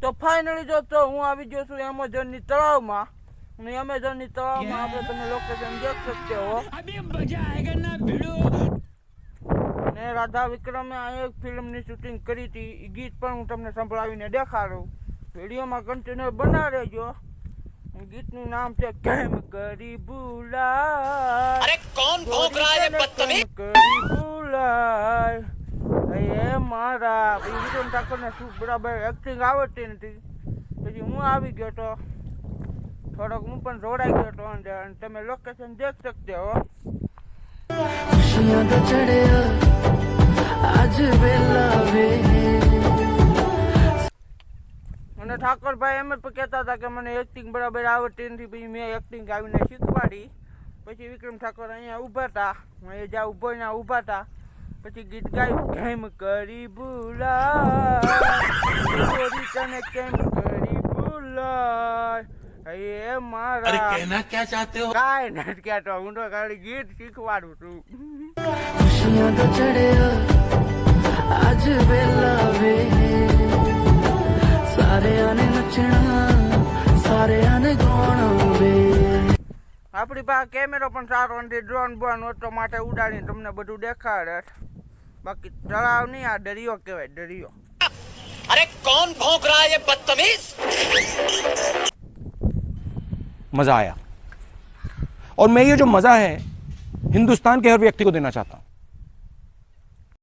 તો ફાઇનલી જો તો હું આવી ગયો છું એમેઝોનની તળાવમાં. અને એમેઝોનની તળાવમાં આપણે તમે લોકેશન દેખ શકતે હો. ને રાધા વિક્રમે આ એક ફિલ્મની શૂટિંગ કરી હતી. એ ગીત પણ હું તમને સંભળાવીને દેખાડું. વિડીયોમાં કન્ટિન્યુ બના રહેજો. ગીતનું નામ છે કેમ કરી ભૂલા અરે કોણ ભોગરા છે બદતમીઝ હતા પછી વિક્રમ ઠાકોરને શું બરાબર એક્ટિંગ આવડતી નથી. પછી હું આવી ગયો તો થોડોક હું પણ જોડાઈ ગયો હતો અને તમે લોકેશન દેખ શકતે હો. અને ઠાકોરભાઈ એમ જ કહેતા હતા કે મને એક્ટિંગ બરાબર આવડતી નથી પછી મેં એક્ટિંગ આવીને શીખવાડી. પછી વિક્રમ ઠાકોર અહીંયા ઊભા હતા હું એ જ્યાં ઊભો ત્યાં ઊભા હતા. પછી ગીત ગાયું કેમ કરી ભૂલા ચોરી તને કેમ કરી ભૂલાય? એ મારા. અરે કેના ક્યાં ચાહતે હો? કાઈ નથી કહેતો હું તો ખાલી ગીત શીખવાડું છું. ખુશિયા તો ચડ્યા આજ વેલા વે. સારે આને નચણા સારે આને ગોણા વે. આપણી પાસે કેમેરો પણ સારો નથી ડ્રોન બોન ઓટો માટે ઉડાડીને તમને બધું દેખાડે બાકી તળાવ નહીં આ દરિયો કહેવાય દરિયો अरे कौन भोग रहा है ये बदतमीज मज़ा आया और मैं ये जो मज़ा है हिंदुस्तान के हर व्यक्ति को देना चाहता हूँ